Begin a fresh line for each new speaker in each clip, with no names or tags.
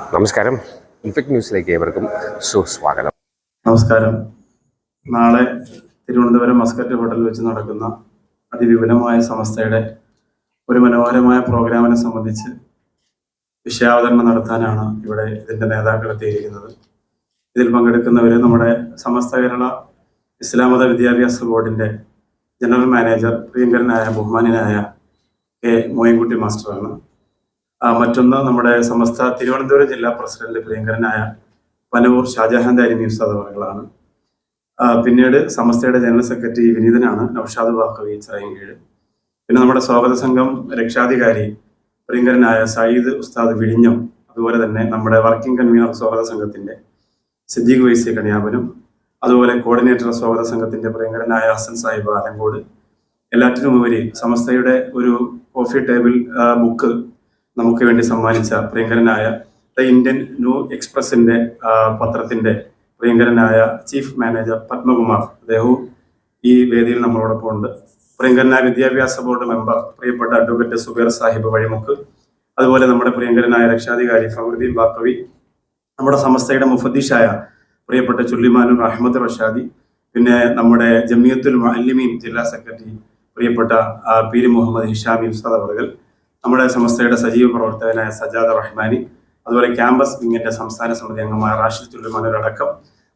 നമസ്കാരം. ഇൻഫെക്ട് ന്യൂസിലേക്ക് ഏവർക്കും സുസ്വാഗതം.
നമസ്കാരം. നാളെ തിരുവനന്തപുരം മസ്കറ്റ് ഹോട്ടലിൽ വെച്ച് നടക്കുന്ന അതിവിപുലമായ സംസ്ഥയുടെ ഒരു മനോഹരമായ പ്രോഗ്രാമിനെ സംബന്ധിച്ച് വിഷയാവതരണം നടത്താനാണ് ഇവിടെ ഇതിന്റെ നേതാക്കൾ എത്തിയിരിക്കുന്നത്. ഇതിൽ പങ്കെടുക്കുന്നവർ നമ്മുടെ സമസ്ത കേരള ഇസ്ലാം മത വിദ്യാഭ്യാസ ബോർഡിന്റെ ജനറൽ മാനേജർ പ്രിയങ്കരനായ ബഹുമാനായ കെ മോയിൻകുട്ടി മാസ്റ്ററാണ്. മറ്റൊന്ന് നമ്മുടെ സമസ്ത തിരുവനന്തപുരം ജില്ലാ പ്രസിഡന്റ് പ്രിയങ്കരനായ പനവൂർ ഷാജഹാൻ ദാരിമി ഉസ്താദ് അവറുകളാണ് പിന്നീട് സമസ്തയുടെ ജനറൽ സെക്രട്ടറി വിനീതനാണ് നൌഷാദ് ബാക്കവി ചിറയൻകീഴ് പിന്നെ നമ്മുടെ സ്വാഗത സംഘം രക്ഷാധികാരി പ്രിയങ്കരനായ സയ്യിദ് ഉസ്താദ് വിഴിഞ്ഞം അതുപോലെ തന്നെ നമ്മുടെ വർക്കിംഗ് കൺവീനർ സ്വാഗത സംഘത്തിന്റെ സിദ്ദീഖ് വൈസി കണിയാപനും അതുപോലെ കോർഡിനേറ്റർ സ്വാഗത സംഘത്തിന്റെ പ്രിയങ്കരനായ ഹസൻ സാഹിബ് ആലങ്കോട്. എല്ലാറ്റിനും ഉപരി സമസ്തയുടെ ഒരു കോഫി ടേബിൾ ബുക്ക് നമുക്ക് വേണ്ടി സമ്മാനിച്ച പ്രിയങ്കരനായ ദ ഇന്ത്യൻ ന്യൂ എക്സ്പ്രസിന്റെ പത്രത്തിന്റെ പ്രിയങ്കരനായ ചീഫ് മാനേജർ പത്മകുമാർ. അദ്ദേഹവും ഈ വേദിയിൽ നമ്മളോടൊപ്പം ഉണ്ട്. പ്രിയങ്കരനായ വിദ്യാഭ്യാസ ബോർഡ് മെമ്പർ പ്രിയപ്പെട്ട അഡ്വക്കേറ്റ് സുബേർ സാഹിബ് വഴിമുക്ക്. അതുപോലെ നമ്മുടെ പ്രിയങ്കരനായ രക്ഷാധികാരി ഫഹറുദ്ദീൻ ബാക്കവി. നമ്മുടെ സമസ്തയുടെ മുഫദ്ദീഷായ പ്രിയപ്പെട്ട ചുള്ളിമാനൂർ അഹമ്മദ് റഷാദി. പിന്നെ നമ്മുടെ ജമിയത്തുൽ മുഅല്ലിമീൻ ജില്ലാ സെക്രട്ടറി പ്രിയപ്പെട്ട പീര് മുഹമ്മദ് ഹിഷാമി ഉസ്താദ് അവറുകൾ. നമ്മുടെ സംസ്ഥയുടെ സജീവ പ്രവർത്തകനായ സജാദ് റഹ്മാനി അതുപോലെ ക്യാമ്പസ് വിങ്ങിന്റെ സംസ്ഥാന സമിതി അംഗമായ റാഷിദ് തുല്യമാനോരടക്കം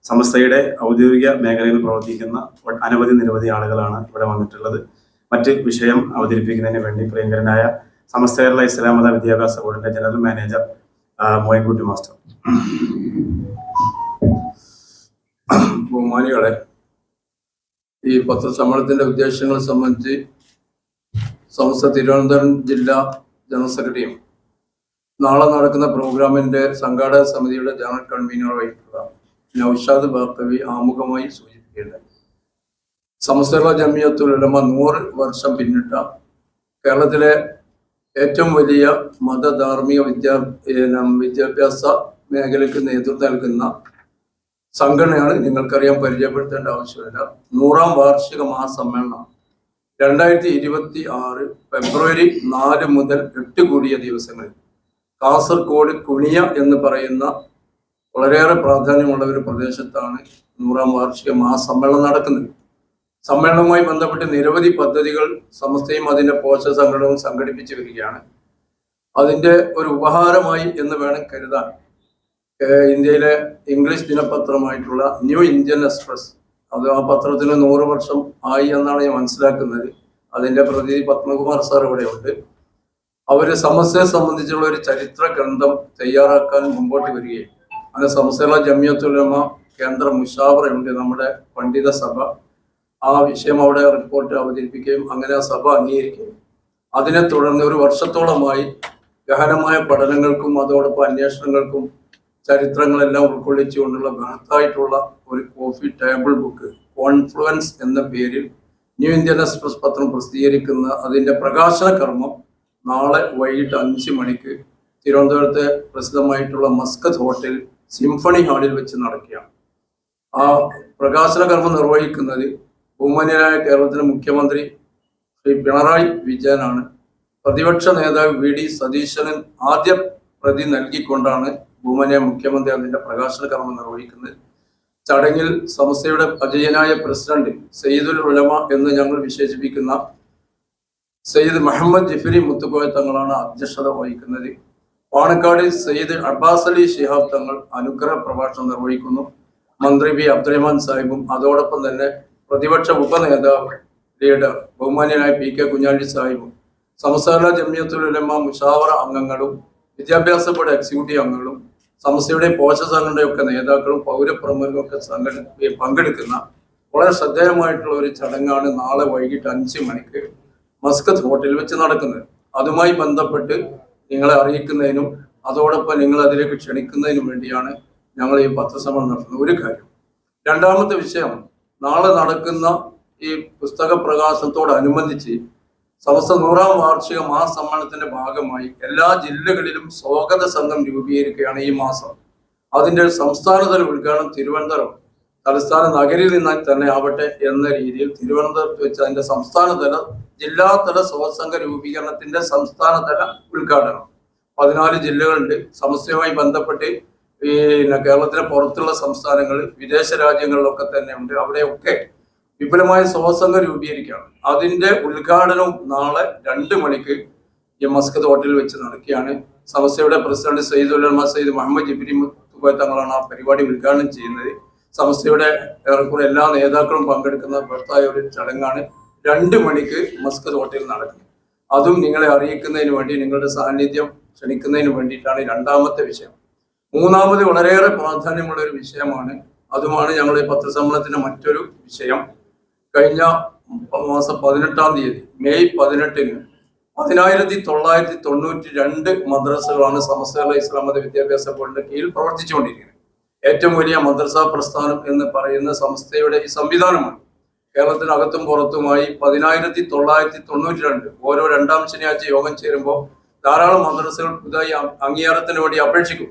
സംസ്ഥയുടെ ഔദ്യോഗിക മേഖലയിൽ പ്രവർത്തിക്കുന്ന അനവധി നിരവധി ആളുകളാണ് ഇവിടെ വന്നിട്ടുള്ളത്. മറ്റ് വിഷയം അവതരിപ്പിക്കുന്നതിന് വേണ്ടി പ്രിയങ്കരനായ സമസ്ത കേരള ഇസ്ലാമത വിദ്യാഭ്യാസ ബോർഡിന്റെ ജനറൽ മാനേജർ മോയൻകുട്ടി മാസ്റ്റർ.
ബഹുമാനികളെ ഈ പത്രസമ്മേളനത്തിന്റെ ഉദ്ദേശങ്ങളെ സംബന്ധിച്ച് സമസ്ത തിരുവനന്തപുരം ജില്ലാ ജനറൽ സെക്രട്ടറിയും നാളെ നടക്കുന്ന പ്രോഗ്രാമിന്റെ സംഘാടക സമിതിയുടെ ജനറൽ കൺവീനറുമായിട്ടുള്ള നൌഷാദ് ബാക്കവി ആമുഖമായി സൂചിപ്പിക്കേണ്ടത് സമസ്ത ജമിയത്തുൽ ഉലമ നൂറ് വർഷം പിന്നിട്ട കേരളത്തിലെ ഏറ്റവും വലിയ മതധാർമ്മിക വിദ്യാ വിദ്യാഭ്യാസ മേഖലയ്ക്ക് നേതൃത്വം നൽകുന്ന സംഘടനയാണ് നിങ്ങൾക്കറിയാൻ പരിചയപ്പെടുത്തേണ്ട ആവശ്യമില്ല. നൂറാം വാർഷിക മഹാസമ്മേളനം രണ്ടായിരത്തി ഇരുപത്തി ആറ് ഫെബ്രുവരി നാല് മുതൽ എട്ട് കൂടിയ ദിവസങ്ങളിൽ കാസർഗോഡ് കുണിയ എന്ന് പറയുന്ന വളരെയേറെ പ്രാധാന്യമുള്ള ഒരു പ്രദേശത്താണ് നൂറാം വാർഷിക മഹാസമ്മേളനം നടക്കുന്നത്. സമ്മേളനവുമായി ബന്ധപ്പെട്ട് നിരവധി പദ്ധതികൾ സമസ്തയും അതിന്റെ പോഷക സംഘടനവും സംഘടിപ്പിച്ചു വരികയാണ്. അതിന്റെ ഒരു ഉപഹാരമായി എന്ന് വേണം കരുതാൻ. ഇന്ത്യയിലെ ഇംഗ്ലീഷ് ദിനപത്രമായിട്ടുള്ള ന്യൂ ഇന്ത്യൻ എക്സ്പ്രസ് അത് ആ പത്രത്തിന് നൂറ് വർഷം ആയി എന്നാണ് ഞാൻ മനസ്സിലാക്കുന്നത്. അതിന്റെ പ്രതി പത്മകുമാർ സാർ ഇവിടെയുണ്ട് അവർ സമസ്യയെ സംബന്ധിച്ചുള്ള ഒരു ചരിത്ര ഗ്രന്ഥം തയ്യാറാക്കാൻ മുമ്പോട്ട് വരികയും അങ്ങനെ സംസ്ഥയുള്ള ജമ്യത്തുലമ കേന്ദ്ര മുഷാവറയുണ്ട് നമ്മുടെ പണ്ഡിത സഭ. ആ വിഷയം അവിടെ റിപ്പോർട്ട് അവതരിപ്പിക്കുകയും അങ്ങനെ ആ സഭ അംഗീകരിക്കുകയും. അതിനെ തുടർന്ന് ഒരു വർഷത്തോളമായി ഗഹനമായ പഠനങ്ങൾക്കും അതോടൊപ്പം അന്വേഷണങ്ങൾക്കും ചരിത്രങ്ങളെല്ലാം ഉൾക്കൊള്ളിച്ചുകൊണ്ടുള്ള ബൃഹത്തായിട്ടുള്ള ഒരു കോഫി ടേബിൾ ബുക്ക് കോൺഫ്ലുവൻസ് എന്ന പേരിൽ ന്യൂ ഇന്ത്യൻ എക്സ്പ്രസ് പത്രം പ്രസിദ്ധീകരിക്കുന്ന അതിന്റെ പ്രകാശന കർമ്മം നാളെ വൈകിട്ട് അഞ്ച് മണിക്ക് തിരുവനന്തപുരത്തെ പ്രസിദ്ധമായിട്ടുള്ള മസ്കത്ത് ഹോട്ടൽ സിംഫണി ഹാളിൽ വെച്ച് നടക്കുകയാണ്. ആ പ്രകാശന കർമ്മം നിർവഹിക്കുന്നത് ബഹുമാന്യനായ കേരളത്തിലെ മുഖ്യമന്ത്രി ശ്രീ പിണറായി വിജയനാണ്. പ്രതിപക്ഷ നേതാവ് വി ഡി സതീശനൻ ആദ്യ പ്രതി നൽകിക്കൊണ്ടാണ് ബഹുമാന്യ മുഖ്യമന്ത്രി അതിന്റെ പ്രകാശന കർമ്മം നിർവഹിക്കുന്നത്. ചടങ്ങിൽ സംസ്ഥയുടെ അജയനായ പ്രസിഡന്റ് സയ്യിദുൽ ഉലമ എന്ന് ഞങ്ങൾ വിശേഷിപ്പിക്കുന്ന സയ്യിദ് മുഹമ്മദ് ജിഫരി മുത്തുക്കോയ തങ്ങളാണ് അധ്യക്ഷത വഹിക്കുന്നത്. പാണക്കാട് സയ്യിദ് അബ്ബാസ് അലി ഷിഹാബ് തങ്ങൾ അനുഗ്രഹ പ്രഭാഷണം നിർവഹിക്കുന്നു. മന്ത്രി വി അബ്ദുറഹ്മാൻ സാഹിബും അതോടൊപ്പം തന്നെ പ്രതിപക്ഷ ഉപനേതാവ് ലീഡർ ബഹുമാന്യനായ പി കെ കുഞ്ഞാലി സാഹിബും സംസ്ഥാന ഉലമ മുഷാവറ അംഗങ്ങളും വിദ്യാഭ്യാസ ബോർഡ് എക്സിക്യൂട്ടീവ് അംഗങ്ങളും സംസ്ഥയുടെ സംഘടനയുടെ ഒക്കെ നേതാക്കളും പൗരപ്രമുഖരും ഒക്കെ സംഘടി പങ്കെടുക്കുന്ന വളരെ ശ്രദ്ധേയമായിട്ടുള്ള ഒരു ചടങ്ങാണ് നാളെ വൈകിട്ട് അഞ്ച് മണിക്ക് മസ്കത്ത് ഹോട്ടലിൽ വെച്ച് നടക്കുന്നത്. അതുമായി ബന്ധപ്പെട്ട് നിങ്ങളെ അറിയിക്കുന്നതിനും അതോടൊപ്പം നിങ്ങൾ അതിലേക്ക് ക്ഷണിക്കുന്നതിനും വേണ്ടിയാണ് ഞങ്ങൾ ഈ പത്രസമ്മേളനം നടത്തുന്നത്. ഒരു കാര്യം രണ്ടാമത്തെ വിഷയം നാളെ നടക്കുന്ന ഈ പുസ്തക പ്രകാശനത്തോടനുബന്ധിച്ച് സമസ്ത നൂറാം വാർഷിക മഹാസമ്മേളനത്തിന്റെ ഭാഗമായി എല്ലാ ജില്ലകളിലും സ്വാഗത സംഘം രൂപീകരിക്കുകയാണ് ഈ മാസം. അതിന്റെ സംസ്ഥാനതല ഉദ്ഘാടനം തിരുവനന്തപുരം തലസ്ഥാന നഗരിയിൽ നിന്ന് തന്നെ ആവട്ടെ എന്ന രീതിയിൽ തിരുവനന്തപുരത്ത് വെച്ച് അതിന്റെ സംസ്ഥാനതല ജില്ലാതല സ്വസംഘ രൂപീകരണത്തിന്റെ സംസ്ഥാനതല ഉദ്ഘാടനം. പതിനാല് ജില്ലകളുണ്ട്. സമസ്തയുമായി ബന്ധപ്പെട്ട് ഈ കേരളത്തിന് പുറത്തുള്ള സംസ്ഥാനങ്ങളിൽ വിദേശ രാജ്യങ്ങളിലൊക്കെ തന്നെ ഉണ്ട്. അവിടെയൊക്കെ വിപുലമായ സ്വസംഘം രൂപീകരിക്കുകയാണ്. അതിന്റെ ഉദ്ഘാടനവും നാളെ രണ്ട് മണിക്ക് എം മസ്കത്ത് ഹോട്ടലിൽ വെച്ച് നടക്കുകയാണ്. സമസ്തയുടെ പ്രസിഡന്റ് സയ്യിദ് ഉലമ സയ്യിദ് മുഹമ്മദ് ജിബിരി തുബൈ തങ്ങളാണ് ആ പരിപാടി ഉദ്ഘാടനം ചെയ്യുന്നത്. സമസ്തയുടെ ഏറെക്കുറെ എല്ലാ നേതാക്കളും പങ്കെടുക്കുന്ന ബൃഹത്തായ ഒരു ചടങ്ങാണ് രണ്ട് മണിക്ക് മസ്കത്ത് ഹോട്ടലിൽ നടക്കുന്നത്. അതും നിങ്ങളെ അറിയിക്കുന്നതിന് വേണ്ടി നിങ്ങളുടെ സാന്നിധ്യം ക്ഷണിക്കുന്നതിന് വേണ്ടിയിട്ടാണ് രണ്ടാമത്തെ വിഷയം. മൂന്നാമത് വളരെയേറെ പ്രാധാന്യമുള്ള ഒരു വിഷയമാണ്. അതുമാണ് ഞങ്ങളുടെ പത്രസമ്മേളനത്തിന്റെ മറ്റൊരു വിഷയം. കഴിഞ്ഞ മാസം പതിനെട്ടാം തീയതി മെയ് പതിനെട്ടിന് പതിനായിരത്തി തൊള്ളായിരത്തി തൊണ്ണൂറ്റി രണ്ട് മദ്രസകളാണ് സമസ്തകളുടെ ഇസ്ലാം മത വിദ്യാഭ്യാസ ബോർഡിന്റെ കീഴിൽ പ്രവർത്തിച്ചുകൊണ്ടിരിക്കുന്നത്. ഏറ്റവും വലിയ മദ്രസ പ്രസ്ഥാനം എന്ന് പറയുന്ന സംസ്ഥയുടെ ഈ സംവിധാനമാണ്. കേരളത്തിനകത്തും പുറത്തുമായി പതിനായിരത്തി തൊള്ളായിരത്തി തൊണ്ണൂറ്റി രണ്ട് ഓരോ രണ്ടാം ശനിയാഴ്ച യോഗം ചേരുമ്പോൾ ധാരാളം മദ്രസകൾ പുതുതായി അംഗീകാരത്തിന് വേണ്ടി അപേക്ഷിക്കും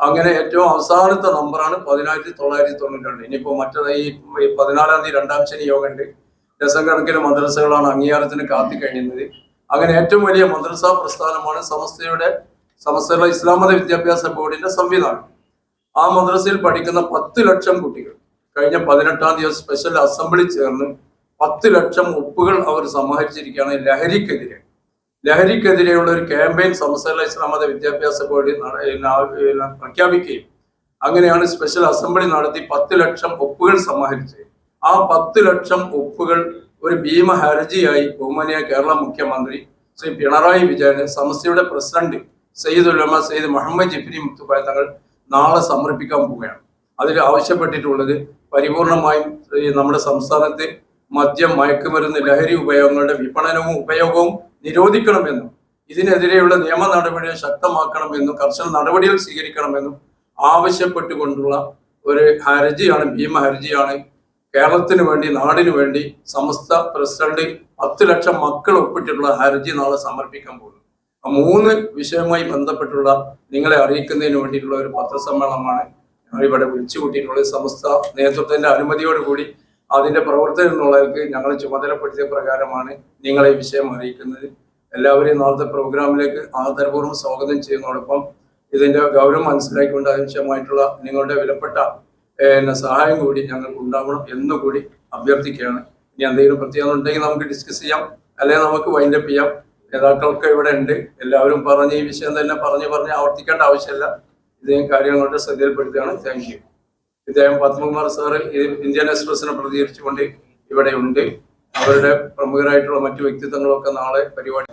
അങ്ങനെ ഏറ്റവും അവസാനത്തെ നമ്പറാണ് പതിനായിരത്തി തൊള്ളായിരത്തി തൊണ്ണൂറ്റി രണ്ട് ഇനിയിപ്പോൾ മറ്റേ ഈ പതിനാലാം തീയതി രണ്ടാം ശനി യോഗമുണ്ട് ഡസൻകണക്കിന് മദ്രസകളാണ് അംഗീകാരത്തിന് കാത്തി കഴിയുന്നത് അങ്ങനെ ഏറ്റവും വലിയ മദ്രസ പ്രസ്ഥാനമാണ് സമസ്തയുടെ സമസ്തയുടെ ഇസ്ലാം മത വിദ്യാഭ്യാസ ബോർഡിന്റെ സംവിധാനം. ആ മദ്രസയിൽ പഠിക്കുന്ന പത്ത് ലക്ഷം കുട്ടികൾ. കഴിഞ്ഞ പതിനെട്ടാം തീയതി സ്പെഷ്യൽ അസംബ്ലി ചേർന്ന് പത്ത് ലക്ഷം ഒപ്പുകൾ അവർ സമാഹരിച്ചിരിക്കുകയാണ് ലഹരിക്കെതിരെ. ലഹരിക്കെതിരെയുള്ള ഒരു ക്യാമ്പയിൻ സംസ്ഥാന ഇസ്ലാമത വിദ്യാഭ്യാസ ബോർഡ് പ്രഖ്യാപിക്കുകയും അങ്ങനെയാണ് സ്പെഷ്യൽ അസംബ്ലി നടത്തി പത്ത് ലക്ഷം ഒപ്പുകൾ സമാഹരിച്ചത്. ആ പത്ത് ലക്ഷം ഒപ്പുകൾ ഒരു ഭീമ ഹർജിയായി ബഹുമാനിയ കേരള മുഖ്യമന്ത്രി ശ്രീ പിണറായി വിജയന് സമസ്തയുടെ പ്രസിഡന്റ് സയ്യിദ് ഉലമ സയ്യിദ് മുഹമ്മദ് ജിഫിനി മുത്തുബായ് തങ്ങൾ നാളെ സമർപ്പിക്കാൻ പോവുകയാണ്. അതിൽ ആവശ്യപ്പെട്ടിട്ടുള്ളത് പരിപൂർണമായും നമ്മുടെ സംസ്ഥാനത്ത് മദ്യം മയക്കുമരുന്ന് ലഹരി ഉപയോഗങ്ങളുടെ വിപണനവും ഉപയോഗവും നിരോധിക്കണമെന്നും ഇതിനെതിരെയുള്ള നിയമ നടപടികൾ ശക്തമാക്കണമെന്നും കർശന നടപടികൾ സ്വീകരിക്കണമെന്നും ആവശ്യപ്പെട്ടുകൊണ്ടുള്ള ഒരു ഹർജിയാണ് ഭീമ ഹർജിയാണ്. കേരളത്തിന് വേണ്ടി നാടിനു വേണ്ടി സമസ്ത പ്രസിഡന്റ് പത്ത് ലക്ഷം മക്കൾ ഒപ്പിട്ടിട്ടുള്ള ഹർജി നാളെ സമർപ്പിക്കാൻ പോകുന്നു. ആ മൂന്ന് വിഷയവുമായി ബന്ധപ്പെട്ടുള്ള നിങ്ങളെ അറിയിക്കുന്നതിന് വേണ്ടിയിട്ടുള്ള ഒരു പത്രസമ്മേളനമാണ് ഇവിടെ വിളിച്ചു കൂട്ടിയിട്ടുള്ളത് സമസ്ത നേതൃത്വത്തിന്റെ അനുമതിയോടുകൂടി അതിന്റെ പ്രവർത്തനം എന്നുള്ളവർക്ക് ഞങ്ങൾ ചുമതലപ്പെടുത്തിയ പ്രകാരമാണ് നിങ്ങളെ ഈ വിഷയം അറിയിക്കുന്നത്. എല്ലാവരെയും നാളത്തെ പ്രോഗ്രാമിലേക്ക് ആദരപൂർവം സ്വാഗതം ചെയ്യുന്നതോടൊപ്പം ഇതിന്റെ ഗൗരവം മനസ്സിലാക്കിക്കൊണ്ട് ആവശ്യമായിട്ടുള്ള നിങ്ങളുടെ വിലപ്പെട്ട സഹായം കൂടി ഞങ്ങൾക്ക് ഉണ്ടാവണം എന്നുകൂടി അഭ്യർത്ഥിക്കുകയാണ്. ഇനി എന്തെങ്കിലും പ്രത്യേകത ഉണ്ടെങ്കിൽ നമുക്ക് ഡിസ്കസ് ചെയ്യാം. അല്ലെങ്കിൽ നമുക്ക് വൈൻഡപ്പ് ചെയ്യാം. നേതാക്കളൊക്കെ ഇവിടെ ഉണ്ട്. എല്ലാവരും പറഞ്ഞ് ഈ വിഷയം തന്നെ പറഞ്ഞ് പറഞ്ഞ് ആവർത്തിക്കേണ്ട ആവശ്യമില്ല. ഇതേ കാര്യങ്ങളുടെ ശ്രദ്ധയിൽപ്പെടുത്തുകയാണ്. താങ്ക് യു ഇദ്ദേഹം പത്മകുമാർ സാറ് ഇന്ത്യൻ എക്സ്പ്രസിനെ പ്രതികരിച്ചുകൊണ്ട് ഇവിടെ ഉണ്ട്. അവരുടെ പ്രമുഖരായിട്ടുള്ള മറ്റു വ്യക്തിത്വങ്ങളൊക്കെ നാളെ പരിപാടി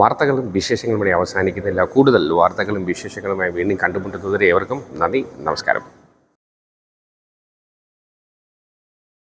വാർത്തകളും വിശേഷങ്ങളും അവസാനിക്കുന്നില്ല. കൂടുതൽ വാർത്തകളും വിശേഷങ്ങളുമായി വീണ്ടും കണ്ടുമുട്ടുന്നതുവരെ ഏവർക്കും നന്ദി നമസ്കാരം.